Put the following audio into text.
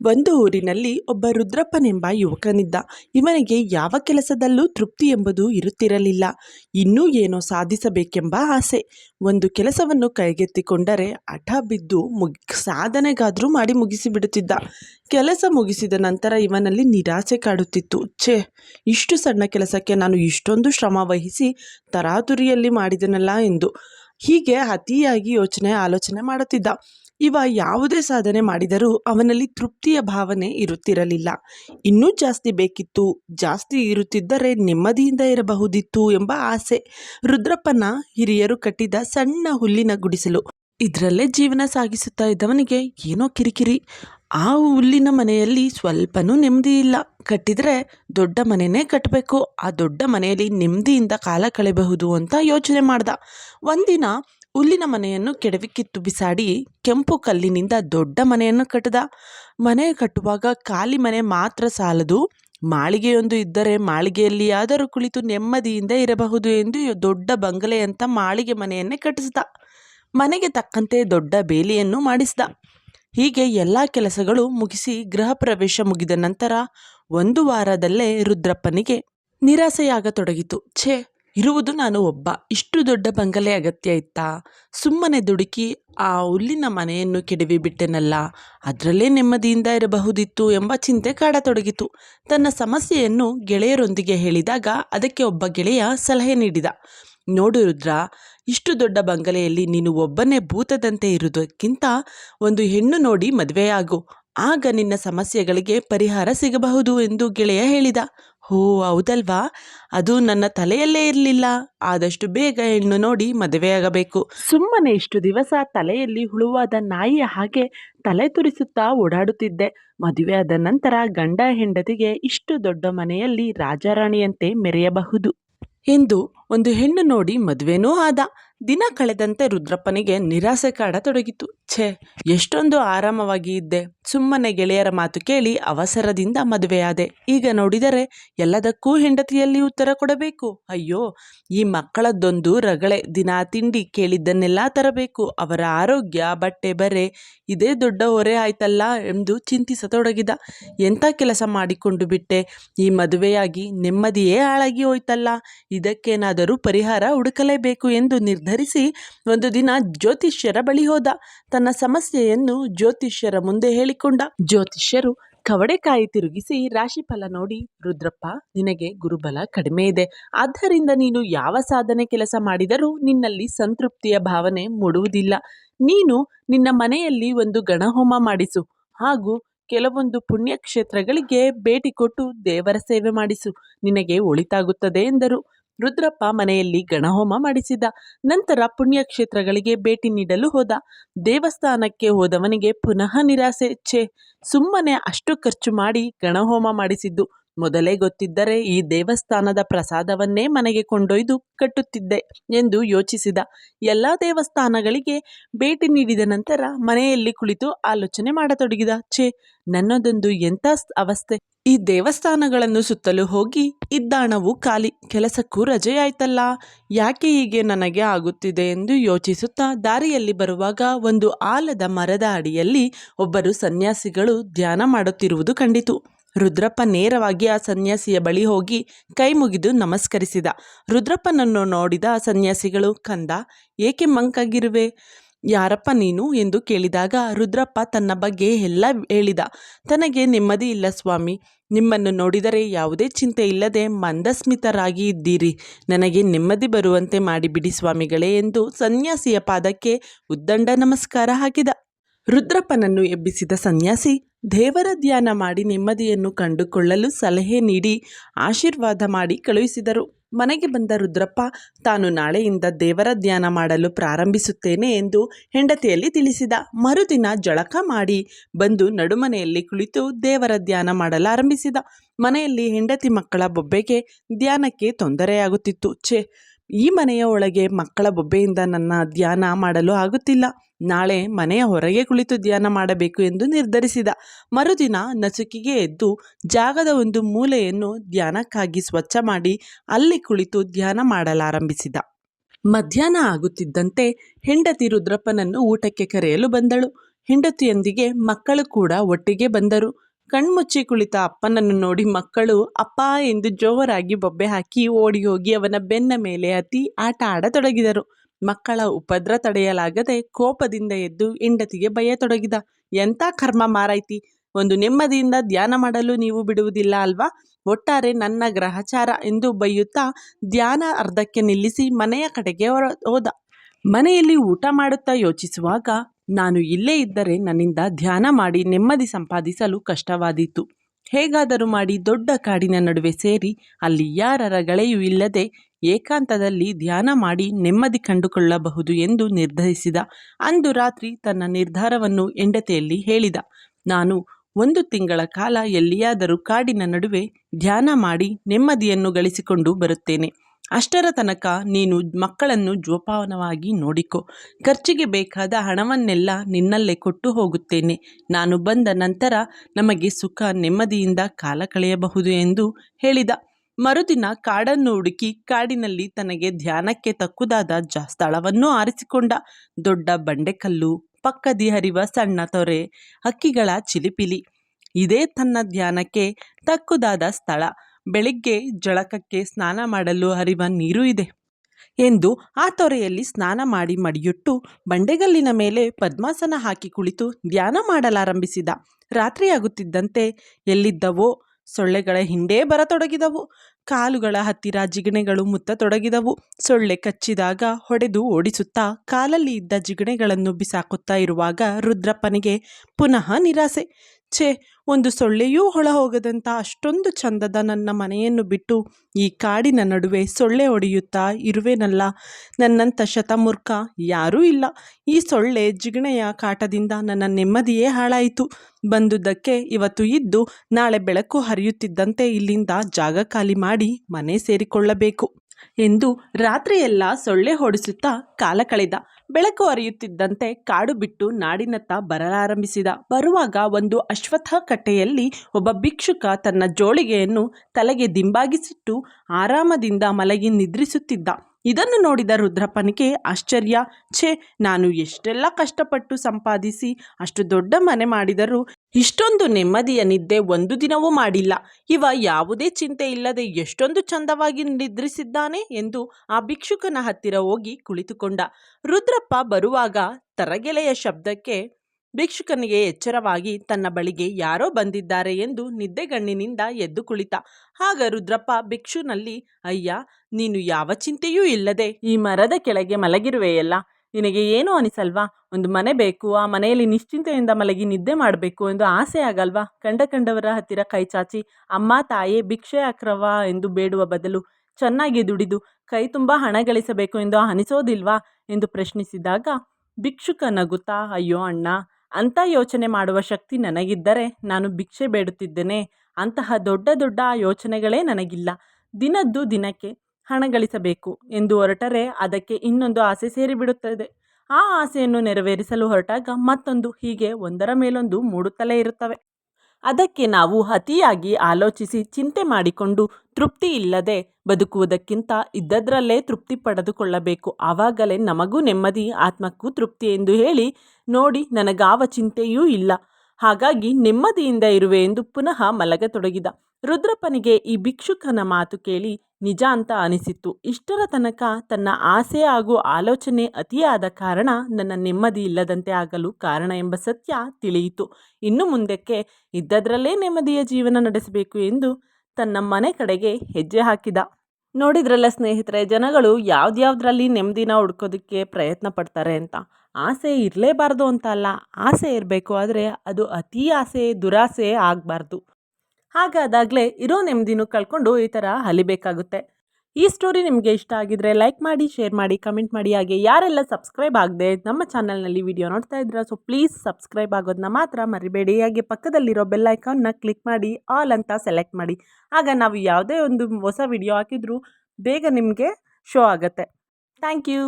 ಒಂದು ಊರಿನಲ್ಲಿ ಒಬ್ಬ ರುದ್ರಪ್ಪನೆಂಬ ಯುವಕನಿದ್ದ. ಇವನಿಗೆ ಯಾವ ಕೆಲಸದಲ್ಲೂ ತೃಪ್ತಿ ಎಂಬುದು ಇರುತ್ತಿರಲಿಲ್ಲ. ಇನ್ನೂ ಏನೋ ಸಾಧಿಸಬೇಕೆಂಬ ಆಸೆ. ಒಂದು ಕೆಲಸವನ್ನು ಕೈಗೆತ್ತಿಕೊಂಡರೆ ಹಠ ಬಿದ್ದು ಮುಗ್, ಸಾಧನೆಗಾದರೂ ಮಾಡಿ ಮುಗಿಸಿಬಿಡುತ್ತಿದ್ದ. ಕೆಲಸ ಮುಗಿಸಿದ ನಂತರ ಇವನಲ್ಲಿ ನಿರಾಸೆ ಕಾಡುತ್ತಿತ್ತು. ಛೇ, ಇಷ್ಟು ಸಣ್ಣ ಕೆಲಸಕ್ಕೆ ನಾನು ಇಷ್ಟೊಂದು ಶ್ರಮ ವಹಿಸಿ ತರಾತುರಿಯಲ್ಲಿ ಮಾಡಿದನಲ್ಲ ಎಂದು ಹೀಗೆ ಅತಿಯಾಗಿ ಯೋಚನೆ, ಆಲೋಚನೆ ಮಾಡುತ್ತಿದ್ದ. ಇವ ಯಾವುದೇ ಸಾಧನೆ ಮಾಡಿದರೂ ಅವನಲ್ಲಿ ತೃಪ್ತಿಯ ಭಾವನೆ ಇರುತ್ತಿರಲಿಲ್ಲ. ಇನ್ನೂ ಜಾಸ್ತಿ ಬೇಕಿತ್ತು, ಜಾಸ್ತಿ ಇರುತ್ತಿದ್ದರೆ ನೆಮ್ಮದಿಯಿಂದ ಇರಬಹುದಿತ್ತು ಎಂಬ ಆಸೆ ರುದ್ರಪ್ಪನ ಹಿರಿಯರು ಕಟ್ಟಿದ ಸಣ್ಣ ಹುಲ್ಲಿನ ಗುಡಿಸಲು. ಇದರಲ್ಲೇ ಜೀವನ ಸಾಗಿಸುತ್ತಾ ಇದ್ದವನಿಗೆ ಏನೋ ಕಿರಿಕಿರಿ. ಆ ಹುಲ್ಲಿನ ಮನೆಯಲ್ಲಿ ಸ್ವಲ್ಪನೂ ನೆಮ್ಮದಿ ಇಲ್ಲ. ಕಟ್ಟಿದರೆ ದೊಡ್ಡ ಮನೆಯೇ ಕಟ್ಟಬೇಕು ಆ ದೊಡ್ಡ ಮನೆಯಲ್ಲಿ ನೆಮ್ಮದಿಯಿಂದ ಕಾಲ ಕಳೆಯಬಹುದು ಅಂತ ಯೋಚನೆ ಮಾಡ್ದ. ಒಂದಿನ ಹುಲ್ಲಿನ ಮನೆಯನ್ನು ಕೆಡವಿಕಿತ್ತು ಬಿಸಾಡಿ ಕೆಂಪು ಕಲ್ಲಿನಿಂದ ದೊಡ್ಡ ಮನೆಯನ್ನು ಕಟ್ಟಿದ. ಮನೆ ಕಟ್ಟುವಾಗ ಖಾಲಿ ಮನೆ ಮಾತ್ರ ಸಾಲದು. ಮಾಳಿಗೆಯೊಂದು ಇದ್ದರೆ ಮಾಳಿಗೆಯಲ್ಲಿ ಮಾಳಿಗೆಯಲ್ಲಿಯಾದರೂ ಕುಳಿತು ನೆಮ್ಮದಿಯಿಂದ ಇರಬಹುದು ಎಂದು ದೊಡ್ಡ ಬಂಗಲೆ ಅಂತ ಮಾಳಿಗೆ ಮನೆಯನ್ನೇ ಕಟ್ಟಿಸಿದ. ಮನೆಗೆ ತಕ್ಕಂತೆ ದೊಡ್ಡ ಬೇಲಿಯನ್ನು ಮಾಡಿಸಿದ. ಹೀಗೆ ಎಲ್ಲ ಕೆಲಸಗಳು ಮುಗಿಸಿ ಗೃಹ ಪ್ರವೇಶ ಮುಗಿದ ನಂತರ ಒಂದು ವಾರದಲ್ಲೇ ರುದ್ರಪ್ಪನಿಗೆ ನಿರಾಸೆಯಾಗತೊಡಗಿತು. ಛೇ! ಇರುವುದು ನಾನು ಒಬ್ಬ. ಇಷ್ಟು ದೊಡ್ಡ ಬಂಗಲೆ ಅಗತ್ಯ ಇತ್ತಾ? ಸುಮ್ಮನೆ ದುಡುಕಿ ಆ ಹುಲ್ಲಿನ ಮನೆಯನ್ನು ಕೆಡವಿ ಬಿಟ್ಟೆನಲ್ಲ? ಅದರಲ್ಲೇ ನೆಮ್ಮದಿಯಿಂದ ಇರಬಹುದಿತ್ತು ಎಂಬ ಚಿಂತೆ ಕಾಡತೊಡಗಿತು. ತನ್ನ ಸಮಸ್ಯೆಯನ್ನು ಗೆಳೆಯರೊಂದಿಗೆ ಹೇಳಿದಾಗ ಅದಕ್ಕೆ ಒಬ್ಬ ಗೆಳೆಯ ಸಲಹೆ ನೀಡಿದ. ನೋಡು ರುದ್ರ, ಇಷ್ಟು ದೊಡ್ಡ ಬಂಗಲೆಯಲ್ಲಿ ನೀನು ಒಬ್ಬನೇ ಭೂತದಂತೆ ಇರುವುದಕ್ಕಿಂತ ಒಂದು ಹೆಣ್ಣು ನೋಡಿ ಮದುವೆಯಾಗು. ಆಗ ನಿನ್ನ ಸಮಸ್ಯೆಗಳಿಗೆ ಪರಿಹಾರ ಸಿಗಬಹುದು ಎಂದು ಗೆಳೆಯ ಹೇಳಿದ. ಹೋ, ಹೌದಲ್ವಾ? ಅದು ನನ್ನ ತಲೆಯಲ್ಲೇ ಇರಲಿಲ್ಲ. ಆದಷ್ಟು ಬೇಗ ಹೆಣ್ಣು ನೋಡಿ ಮದುವೆಯಾಗಬೇಕು ಸುಮ್ಮನೆ ಇಷ್ಟು ದಿವಸ ತಲೆಯಲ್ಲಿ ಹುಳುವಾದ ನಾಯಿಯ ಹಾಗೆ ತಲೆ ತುರಿಸುತ್ತಾ ಓಡಾಡುತ್ತಿದ್ದೆ. ಮದುವೆಯಾದ ನಂತರ ಗಂಡ ಹೆಂಡತಿಗೆ ಇಷ್ಟು ದೊಡ್ಡ ಮನೆಯಲ್ಲಿ ರಾಜಾರಾಣಿಯಂತೆ ಮೆರೆಯಬಹುದು. ಎಂದು ಒಂದು ಹೆಣ್ಣು ನೋಡಿ ಮದುವೆನೂ ಆದ. ದಿನ ಕಳೆದಂತೆ ರುದ್ರಪ್ಪನಿಗೆ ನಿರಾಸೆ ಕಾಡತೊಡಗಿತು. ಛೇ, ಎಷ್ಟೊಂದು ಆರಾಮವಾಗಿ ಇದ್ದೆ. ಸುಮ್ಮನೆ ಗೆಳೆಯರ ಮಾತು ಕೇಳಿ ಅವಸರದಿಂದ ಮದುವೆಯಾದೆ. ಈಗ ನೋಡಿದರೆ ಎಲ್ಲದಕ್ಕೂ ಹೆಂಡತಿಯಲ್ಲಿ ಉತ್ತರ ಕೊಡಬೇಕು. ಅಯ್ಯೋ, ಈ ಮಕ್ಕಳದ್ದೊಂದು ರಗಳೆ ದಿನ ತಿಂಡಿ ಕೇಳಿದ್ದನ್ನೆಲ್ಲ ತರಬೇಕು. ಅವರ ಆರೋಗ್ಯ, ಬಟ್ಟೆ ಬರೆ, ಇದೇ ದೊಡ್ಡ ಹೊರೆ ಆಯ್ತಲ್ಲ ಎಂದು ಚಿಂತಿಸತೊಡಗಿದ. ಎಂಥ ಕೆಲಸ ಮಾಡಿಕೊಂಡು ಬಿಟ್ಟೆ? ಈ ಮದುವೆಯಾಗಿ ನೆಮ್ಮದಿಯೇ ಹಾಳಾಗಿ ಹೋಯ್ತಲ್ಲ. ಇದಕ್ಕೇನಾದರೂ ಪರಿಹಾರ ಹುಡುಕಲೇಬೇಕು ಎಂದು ನಿರ್ಧರಿಸಿ ಒಂದು ದಿನ ಜ್ಯೋತಿಷ್ಯರ ಬಳಿ ಹೋದ. ತನ್ನ ಸಮಸ್ಯೆಯನ್ನು ಜ್ಯೋತಿಷ್ಯರ ಮುಂದೆ ಹೇಳಿಕೊಂಡ. ಜ್ಯೋತಿಷ್ಯರು ಕವಡೆಕಾಯಿ ತಿರುಗಿಸಿ ರಾಶಿಫಲ ನೋಡಿ, ರುದ್ರಪ್ಪ, ನಿನಗೆ ಗುರುಬಲ ಕಡಿಮೆ ಇದೆ. ಆದ್ದರಿಂದ ನೀನು ಯಾವ ಸಾಧನೆ ಕೆಲಸ ಮಾಡಿದರೂ ನಿನ್ನಲ್ಲಿ ಸಂತೃಪ್ತಿಯ ಭಾವನೆ ಮೂಡುವುದಿಲ್ಲ. ನೀನು ನಿನ್ನ ಮನೆಯಲ್ಲಿ ಒಂದು ಗಣಹೋಮ ಮಾಡಿಸು ಹಾಗೂ ಕೆಲವೊಂದು ಪುಣ್ಯಕ್ಷೇತ್ರಗಳಿಗೆ ಭೇಟಿ ಕೊಟ್ಟು ದೇವರ ಸೇವೆ ಮಾಡಿಸು. ನಿನಗೆ ಒಳಿತಾಗುತ್ತದೆ ಎಂದರು. ರುದ್ರಪ್ಪ ಮನೆಯಲ್ಲಿ ಗಣಹೋಮ ಮಾಡಿಸಿದ. ನಂತರ ಪುಣ್ಯಕ್ಷೇತ್ರಗಳಿಗೆ ಭೇಟಿ ನೀಡಲು ಹೋದ. ದೇವಸ್ಥಾನಕ್ಕೆ ಹೋದವನಿಗೆ ಪುನಃ ನಿರಾಸೆ. ಛೇ, ಸುಮ್ಮನೆ ಅಷ್ಟು ಖರ್ಚು ಮಾಡಿ ಗಣಹೋಮ ಮಾಡಿಸಿದ್ದು. ಮೊದಲೇ ಗೊತ್ತಿದ್ದರೆ ಈ ದೇವಸ್ಥಾನದ ಪ್ರಸಾದವನ್ನೇ ಮನೆಗೆ ಕೊಂಡೊಯ್ದು ಕಟ್ಟುತ್ತಿದ್ದೆ ಎಂದು ಯೋಚಿಸಿದ ಎಲ್ಲ ದೇವಸ್ಥಾನಗಳಿಗೆ ಭೇಟಿ ನೀಡಿದ ನಂತರ ಮನೆಯಲ್ಲಿ ಕುಳಿತು ಆಲೋಚನೆ ಮಾಡತೊಡಗಿದ, ಛೇ, ನನ್ನದೊಂದು ಎಂಥ ಅವಸ್ಥೆ. ಈ ದೇವಸ್ಥಾನಗಳನ್ನು ಸುತ್ತಲು ಹೋಗಿ ಇದ್ದಾಣವು ಖಾಲಿ. ಕೆಲಸಕ್ಕೂ ರಜೆಯಾಯ್ತಲ್ಲ ಯಾಕೆ ಹೀಗೆ ನನಗೆ ಆಗುತ್ತಿದೆ ಎಂದು ಯೋಚಿಸುತ್ತಾ ದಾರಿಯಲ್ಲಿ ಬರುವಾಗ ಒಂದು ಆಲದ ಮರದ ಅಡಿಯಲ್ಲಿ ಒಬ್ಬರು ಸನ್ಯಾಸಿಗಳು ಧ್ಯಾನ ಮಾಡುತ್ತಿರುವುದು ಕಂಡಿತು. ರುದ್ರಪ್ಪ ನೇರವಾಗಿ ಆ ಸನ್ಯಾಸಿಯ ಬಳಿ ಹೋಗಿ ಕೈ ಮುಗಿದು ನಮಸ್ಕರಿಸಿದ. ರುದ್ರಪ್ಪನನ್ನು ನೋಡಿದ ಸನ್ಯಾಸಿಗಳು, ಕಂದ, ಏಕೆ ಮಂಕಾಗಿರುವೆ? ಯಾರಪ್ಪ ನೀನು? ಎಂದು ಕೇಳಿದಾಗ ರುದ್ರಪ್ಪ ತನ್ನ ಬಗ್ಗೆ ಎಲ್ಲ ಹೇಳಿದ. ತನಗೆ ನೆಮ್ಮದಿ ಇಲ್ಲ ಸ್ವಾಮಿ. ನಿಮ್ಮನ್ನು ನೋಡಿದರೆ ಯಾವುದೇ ಚಿಂತೆ ಇಲ್ಲದೆ ಮಂದಸ್ಮಿತರಾಗಿ ಇದ್ದೀರಿ. ನನಗೆ ನೆಮ್ಮದಿ ಬರುವಂತೆ ಮಾಡಿಬಿಡಿ ಸ್ವಾಮಿಗಳೇ ಎಂದು ಸನ್ಯಾಸಿಯ ಪಾದಕ್ಕೆ ಉದ್ದಂಡ ನಮಸ್ಕಾರ ಹಾಕಿದ. ರುದ್ರಪ್ಪನನ್ನು ಎಬ್ಬಿಸಿದ ಸನ್ಯಾಸಿ, ದೇವರ ಧ್ಯಾನ ಮಾಡಿ ನೆಮ್ಮದಿಯನ್ನು ಕಂಡುಕೊಳ್ಳಲು ಸಲಹೆ ನೀಡಿ ಆಶೀರ್ವಾದ ಮಾಡಿ ಕಳುಹಿಸಿದರು. ಮನೆಗೆ ಬಂದ ರುದ್ರಪ್ಪ, ತಾನು ನಾಳೆಯಿಂದ ದೇವರ ಧ್ಯಾನ ಮಾಡಲು ಪ್ರಾರಂಭಿಸುತ್ತೇನೆ ಎಂದು ಹೆಂಡತಿಯಲ್ಲಿ ತಿಳಿಸಿದ. ಮರುದಿನ ಜಳಕ ಮಾಡಿ ಬಂದು ನಡುಮನೆಯಲ್ಲಿ ಕುಳಿತು ದೇವರ ಧ್ಯಾನ ಮಾಡಲಾರಂಭಿಸಿದ. ಮನೆಯಲ್ಲಿ ಹೆಂಡತಿ ಮಕ್ಕಳ ಬೊಬ್ಬೆಗೆ ಧ್ಯಾನಕ್ಕೆ ತೊಂದರೆಯಾಗುತ್ತಿತ್ತು. ಛೇ ಈ ಮನೆಯ ಒಳಗೆ ಮಕ್ಕಳ ಬೊಬ್ಬೆಯಿಂದ ನನ್ನ ಧ್ಯಾನ ಮಾಡಲು ಆಗುತ್ತಿಲ್ಲ. ನಾಳೆ ಮನೆಯ ಹೊರಗೆ ಕುಳಿತು ಧ್ಯಾನ ಮಾಡಬೇಕು ಎಂದು ನಿರ್ಧರಿಸಿದ. ಮರುದಿನ ನಸುಕಿಗೆ ಎದ್ದು ಜಾಗದ ಒಂದು ಮೂಲೆಯನ್ನು ಧ್ಯಾನಕ್ಕಾಗಿ ಸ್ವಚ್ಛ ಮಾಡಿ ಅಲ್ಲಿ ಕುಳಿತು ಧ್ಯಾನ ಮಾಡಲಾರಂಭಿಸಿದ. ಮಧ್ಯಾಹ್ನ ಆಗುತ್ತಿದ್ದಂತೆ ಹೆಂಡತಿ ರುದ್ರಪ್ಪನನ್ನು ಊಟಕ್ಕೆ ಕರೆಯಲು ಬಂದಳು. ಹೆಂಡತಿಯೊಂದಿಗೆ ಮಕ್ಕಳು ಕೂಡ ಒಟ್ಟಿಗೆ ಬಂದರು. ಕಣ್ಮುಚ್ಚಿ ಕುಳಿತ ಅಪ್ಪನನ್ನು ನೋಡಿ ಮಕ್ಕಳು ಅಪ್ಪ ಎಂದು ಜೋರಾಗಿ ಬೊಬ್ಬೆ ಹಾಕಿ ಓಡಿ ಹೋಗಿ ಅವನ ಬೆನ್ನ ಮೇಲೆ ಹತ್ತಿ ಆಟ ಆಡತೊಡಗಿದರು. ಮಕ್ಕಳ ಉಪದ್ರ ತಡೆಯಲಾಗದೆ ಕೋಪದಿಂದ ಎದ್ದು ಹೆಂಡತಿಗೆ ಬಯ್ಯತೊಡಗಿದ ಎಂಥ ಕರ್ಮ ಮಾರೈತಿ ಒಂದು ನೆಮ್ಮದಿಯಿಂದ ಧ್ಯಾನ ಮಾಡಲು ನೀವು ಬಿಡುವುದಿಲ್ಲ ಅಲ್ವಾ? ಒಟ್ಟಾರೆ ನನ್ನ ಗ್ರಹಚಾರ ಎಂದು ಬೈಯುತ್ತಾ ಧ್ಯಾನ ಅರ್ಧಕ್ಕೆ ನಿಲ್ಲಿಸಿ ಮನೆಯ ಕಡೆಗೆ ಹೊರ ಹೋದ. ಮನೆಯಲ್ಲಿ ಊಟ ಮಾಡುತ್ತಾ ಯೋಚಿಸುವಾಗ ನಾನು ಇಲ್ಲೇ ಇದ್ದರೆ ನನ್ನಿಂದ ಧ್ಯಾನ ಮಾಡಿ ನೆಮ್ಮದಿ ಸಂಪಾದಿಸಲು ಕಷ್ಟವಾದೀತು. ಹೇಗಾದರೂ ಮಾಡಿ ದೊಡ್ಡ ಕಾಡಿನ ನಡುವೆ ಸೇರಿ ಅಲ್ಲಿ ಯಾರರ ಗಳೆಯೂ ಇಲ್ಲದೆ ಏಕಾಂತದಲ್ಲಿ ಧ್ಯಾನ ಮಾಡಿ ನೆಮ್ಮದಿ ಕಂಡುಕೊಳ್ಳಬಹುದು ಎಂದು ನಿರ್ಧರಿಸಿದ. ಅಂದು ರಾತ್ರಿ ತನ್ನ ನಿರ್ಧಾರವನ್ನು ಎಂಡತೆಯಲ್ಲಿ ಹೇಳಿದ. ನಾನು ಒಂದು ತಿಂಗಳ ಕಾಲ ಎಲ್ಲಿಯಾದರೂ ಕಾಡಿನ ನಡುವೆ ಧ್ಯಾನ ಮಾಡಿ ನೆಮ್ಮದಿಯನ್ನು ಗಳಿಸಿಕೊಂಡು ಬರುತ್ತೇನೆ. ಅಷ್ಟರ ತನಕ ನೀನು ಮಕ್ಕಳನ್ನು ಜೋಪಾನವಾಗಿ ನೋಡಿಕೊ. ಖರ್ಚಿಗೆ ಬೇಕಾದ ಹಣವನ್ನೆಲ್ಲ ನಿನ್ನಲ್ಲೇ ಕೊಟ್ಟು ಹೋಗುತ್ತೇನೆ. ನಾನು ಬಂದ ನಂತರ ನಮಗೆ ಸುಖ ನೆಮ್ಮದಿಯಿಂದ ಕಾಲ ಕಳೆಯಬಹುದು ಎಂದು ಹೇಳಿದ. ಮರುದಿನ ಕಾಡನ್ನು ಹುಡುಕಿ ಕಾಡಿನಲ್ಲಿ ತನಗೆ ಧ್ಯಾನಕ್ಕೆ ತಕ್ಕುದಾದ ಜ ಸ್ಥಳವನ್ನು ಆರಿಸಿಕೊಂಡ. ದೊಡ್ಡ ಬಂಡೆಕಲ್ಲು, ಪಕ್ಕದಿ ಹರಿವ ಸಣ್ಣ ತೊರೆ, ಹಕ್ಕಿಗಳ ಚಿಲಿಪಿಲಿ. ಇದೇ ತನ್ನ ಧ್ಯಾನಕ್ಕೆ ತಕ್ಕುದಾದ ಸ್ಥಳ. ಬೆಳಿಗ್ಗೆ ಜಳಕಕ್ಕೆ ಸ್ನಾನ ಮಾಡಲು ಹರಿವ ನೀರು ಇದೆ ಎಂದು ಆ ತೊರೆಯಲ್ಲಿ ಸ್ನಾನ ಮಾಡಿ ಮಡಿಯುಟ್ಟು ಬಂಡೆಗಲ್ಲಿನ ಮೇಲೆ ಪದ್ಮಾಸನ ಹಾಕಿ ಕುಳಿತು ಧ್ಯಾನ ಮಾಡಲಾರಂಭಿಸಿದ. ರಾತ್ರಿಯಾಗುತ್ತಿದ್ದಂತೆ ಎಲ್ಲಿದ್ದವೋ ಸೊಳ್ಳೆಗಳ ಹಿಂಡೇ ಬರತೊಡಗಿದವು. ಕಾಲುಗಳ ಹತ್ತಿರ ಜಿಗಣೆಗಳು ಮುತ್ತತೊಡಗಿದವು. ಸೊಳ್ಳೆ ಕಚ್ಚಿದಾಗ ಹೊಡೆದು ಓಡಿಸುತ್ತಾ ಕಾಲಲ್ಲಿ ಇದ್ದ ಜಿಗಣೆಗಳನ್ನು ಬಿಸಾಕುತ್ತಾ ಇರುವಾಗ ರುದ್ರಪ್ಪನಿಗೆ ಪುನಃ ನಿರಾಸೆ. ಛೇ ಒಂದು ಸೊಳ್ಳೆಯೂ ಹೊಳ ಹೋಗದಂಥ ಅಷ್ಟೊಂದು ಚಂದದ ನನ್ನ ಮನೆಯನ್ನು ಬಿಟ್ಟು ಈ ಕಾಡಿನ ನಡುವೆ ಸೊಳ್ಳೆ ಹೊಡೆಯುತ್ತಾ ಇರುವೆನಲ್ಲ. ನನ್ನಂಥ ಶತಮೂರ್ಖ ಯಾರೂ ಇಲ್ಲ. ಈ ಸೊಳ್ಳೆ ಜಿಗಣೆಯ ಕಾಟದಿಂದ ನನ್ನ ನೆಮ್ಮದಿಯೇ ಹಾಳಾಯಿತು. ಬಂದುದಕ್ಕೆ ಇವತ್ತು ಇದ್ದು ನಾಳೆ ಬೆಳಕು ಹರಿಯುತ್ತಿದ್ದಂತೆ ಇಲ್ಲಿಂದ ಜಾಗ ಖಾಲಿ ಮಾಡಿ ಮನೆ ಸೇರಿಕೊಳ್ಳಬೇಕು ಎಂದು ರಾತ್ರಿಯೆಲ್ಲ ಸೊಳ್ಳೆ ಹೊಡಿಸುತ್ತಾ ಕಾಲ ಕಳೆದ. ಬೆಳಕು ಹರಿಯುತ್ತಿದ್ದಂತೆ ಕಾಡು ಬಿಟ್ಟು ನಾಡಿನತ್ತ ಬರಲಾರಂಭಿಸಿದ. ಬರುವಾಗ ಒಂದು ಅಶ್ವತ್ಥ ಕಟ್ಟೆಯಲ್ಲಿ ಒಬ್ಬ ಭಿಕ್ಷುಕ ತನ್ನ ಜೋಳಿಗೆಯನ್ನು ತಲೆಗೆ ದಿಂಬಾಗಿಸಿಟ್ಟು ಆರಾಮದಿಂದ ಮಲಗಿ ನಿದ್ರಿಸುತ್ತಿದ್ದ. ಇದನ್ನು ನೋಡಿದ ರುದ್ರಪ್ಪನಿಗೆ ಆಶ್ಚರ್ಯ. ಛೇ, ನಾನು ಎಷ್ಟೆಲ್ಲ ಕಷ್ಟಪಟ್ಟು ಸಂಪಾದಿಸಿ, ಅಷ್ಟು ದೊಡ್ಡ ಮನೆ ಮಾಡಿದರೂ ಇಷ್ಟೊಂದು ನೆಮ್ಮದಿಯ ನಿದ್ದೆ ಒಂದು ದಿನವೂ ಮಾಡಿಲ್ಲ. ಇವ ಯಾವುದೇ ಚಿಂತೆ ಇಲ್ಲದೆ ಎಷ್ಟೊಂದು ಚಂದವಾಗಿ ನಿದ್ರಿಸಿದ್ದಾನೆ ಎಂದು ಆ ಭಿಕ್ಷುಕನ ಹತ್ತಿರ ಹೋಗಿ ಕುಳಿತುಕೊಂಡ. ರುದ್ರಪ್ಪ ಬರುವಾಗ ತರಗೆಲೆಯ ಶಬ್ದಕ್ಕೆ ಭಿಕ್ಷುಕನಿಗೆ ಎಚ್ಚರವಾಗಿ ತನ್ನ ಬಳಿಗೆ ಯಾರೋ ಬಂದಿದ್ದಾರೆ ಎಂದು ನಿದ್ದೆಗಣ್ಣಿನಿಂದ ಎದ್ದು ಕುಳಿತ. ಆಗ ರುದ್ರಪ್ಪ ಭಿಕ್ಷುನಲ್ಲಿ, ಅಯ್ಯ, ನೀನು ಯಾವ ಚಿಂತೆಯೂ ಇಲ್ಲದೆ ಈ ಮರದ ಕೆಳಗೆ ಮಲಗಿರುವೆಯಲ್ಲ? ನಿನಗೆ ಏನು ಅನಿಸಲ್ವಾ? ಒಂದು ಮನೆ ಬೇಕು, ಆ ಮನೆಯಲ್ಲಿ ನಿಶ್ಚಿಂತೆಯಿಂದ ಮಲಗಿ ನಿದ್ದೆ ಮಾಡಬೇಕು ಎಂದು ಆಸೆ ಆಗಲ್ವಾ? ಕಂಡ ಕಂಡವರ ಹತ್ತಿರ ಕೈ ಚಾಚಿ, ಅಮ್ಮ, ತಾಯೇ, ಭಿಕ್ಷೆ ಅಕ್ರವ ಎಂದು ಬೇಡುವ ಬದಲು, ಚೆನ್ನಾಗಿ ದುಡಿದು, ಕೈ ತುಂಬ ಹಣ ಗಳಿಸಬೇಕು ಎಂದು ಅನಿಸೋದಿಲ್ವಾ? ಎಂದು ಪ್ರಶ್ನಿಸಿದಾಗ, ಭಿಕ್ಷುಕ ನಗುತ್ತಾ, ಅಯ್ಯೋ, ಅಣ್ಣ ಅಂಥ ಯೋಚನೆ ಮಾಡುವ ಶಕ್ತಿ ನನಗಿದ್ದರೆ ನಾನು ಭಿಕ್ಷೆ ಬೇಡುತ್ತಿದ್ದೇನೆ. ಅಂತಹ ದೊಡ್ಡ ದೊಡ್ಡ ಯೋಚನೆಗಳೇ ನನಗಿಲ್ಲ. ದಿನದ್ದು ದಿನಕ್ಕೆ ಹಣ ಗಳಿಸಬೇಕು ಎಂದು ಹೊರಟರೆ ಅದಕ್ಕೆ ಇನ್ನೊಂದು ಆಸೆ ಸೇರಿಬಿಡುತ್ತದೆ. ಆ ಆಸೆಯನ್ನು ನೆರವೇರಿಸಲು ಹೊರಟಾಗ ಮತ್ತೊಂದು ಹೀಗೆ ಒಂದರ ಮೇಲೊಂದು ಮೂಡುತ್ತಲೇ ಇರುತ್ತವೆ. ಅದಕ್ಕೆ ನಾವು ಅತಿಯಾಗಿ ಆಲೋಚಿಸಿ ಚಿಂತೆ ಮಾಡಿಕೊಂಡು ತೃಪ್ತಿ ಇಲ್ಲದೆ ಬದುಕುವುದಕ್ಕಿಂತ ಇದ್ದದ್ರಲ್ಲೇ ತೃಪ್ತಿ ಪಡೆದುಕೊಳ್ಳಬೇಕು. ಆವಾಗಲೇ ನಮಗೂ ನೆಮ್ಮದಿ, ಆತ್ಮಕ್ಕೂ ತೃಪ್ತಿ ಎಂದು ಹೇಳಿ ನೋಡಿ ನನಗಾವ ಚಿಂತೆಯೂ ಇಲ್ಲ. ಹಾಗಾಗಿ ನೆಮ್ಮದಿಯಿಂದ ಇರುವೆ ಎಂದು ಪುನಃ ಮಲಗತೊಡಗಿದ ರುದ್ರಪ್ಪನಿಗೆ ಈ ಭಿಕ್ಷುಕನ ಮಾತು ಕೇಳಿ ನಿಜ ಅಂತ ಅನಿಸಿತ್ತು. ಇಷ್ಟರ ತನಕ ತನ್ನ ಆಸೆ ಹಾಗೂ ಆಲೋಚನೆ ಅತಿಯಾದ ಕಾರಣ ನನ್ನ ನೆಮ್ಮದಿ ಇಲ್ಲದಂತೆ ಆಗಲು ಕಾರಣ ಎಂಬ ಸತ್ಯ ತಿಳಿಯಿತು. ಇನ್ನು ಮುಂದಕ್ಕೆ ಇದ್ದದ್ರಲ್ಲೇ ನೆಮ್ಮದಿಯ ಜೀವನ ನಡೆಸಬೇಕು ಎಂದು ತನ್ನ ಮನೆ ಕಡೆಗೆ ಹೆಜ್ಜೆ ಹಾಕಿದ. ನೋಡಿದ್ರಲ್ಲ ಸ್ನೇಹಿತರೆ, ಜನಗಳು ಯಾವ್ದ್ಯಾವ್ದ್ರಲ್ಲಿ ನೆಮ್ಮದಿನ ಹುಡ್ಕೋದಕ್ಕೆ ಪ್ರಯತ್ನ ಪಡ್ತಾರೆ ಅಂತ. ಆಸೆ ಇರಲೇಬಾರ್ದು ಅಂತ ಅಲ್ಲ, ಆಸೆ ಇರಬೇಕು. ಆದರೆ ಅದು ಅತಿ ಆಸೆ, ದುರಾಸೆ ಆಗಬಾರ್ದು. ಹಾಗಾದಾಗಲೇ ಇರೋ ನೆಮ್ಮದಿನೂ ಕಳ್ಕೊಂಡು ಈ ಥರ ಹಲಿಬೇಕಾಗುತ್ತೆ. ಈ ಸ್ಟೋರಿ ನಿಮಗೆ ಇಷ್ಟ ಆಗಿದ್ರೆ ಲೈಕ್ ಮಾಡಿ, ಶೇರ್ ಮಾಡಿ, ಕಮೆಂಟ್ ಮಾಡಿ. ಹಾಗೆ ಯಾರೆಲ್ಲ ಸಬ್ಸ್ಕ್ರೈಬ್ ಆಗದೆ ನಮ್ಮ ಚಾನಲ್ನಲ್ಲಿ ವಿಡಿಯೋ ನೋಡ್ತಾ ಇದ್ದೀರಾ ಸೊ ಪ್ಲೀಸ್ ಸಬ್ಸ್ಕ್ರೈಬ್ ಆಗೋದನ್ನ ಮಾತ್ರ ಮರಿಬೇಡಿ. ಹಾಗೆ ಪಕ್ಕದಲ್ಲಿರೋ ಬೆಲ್ ಐಕಾನ್ನ ಕ್ಲಿಕ್ ಮಾಡಿ, ಆಲ್ ಅಂತ ಸೆಲೆಕ್ಟ್ ಮಾಡಿ. ಆಗ ನಾವು ಯಾವುದೇ ಒಂದು ಹೊಸ ವಿಡಿಯೋ ಹಾಕಿದರೂ ಬೇಗ ನಿಮಗೆ ಶೋ ಆಗುತ್ತೆ. Thank you.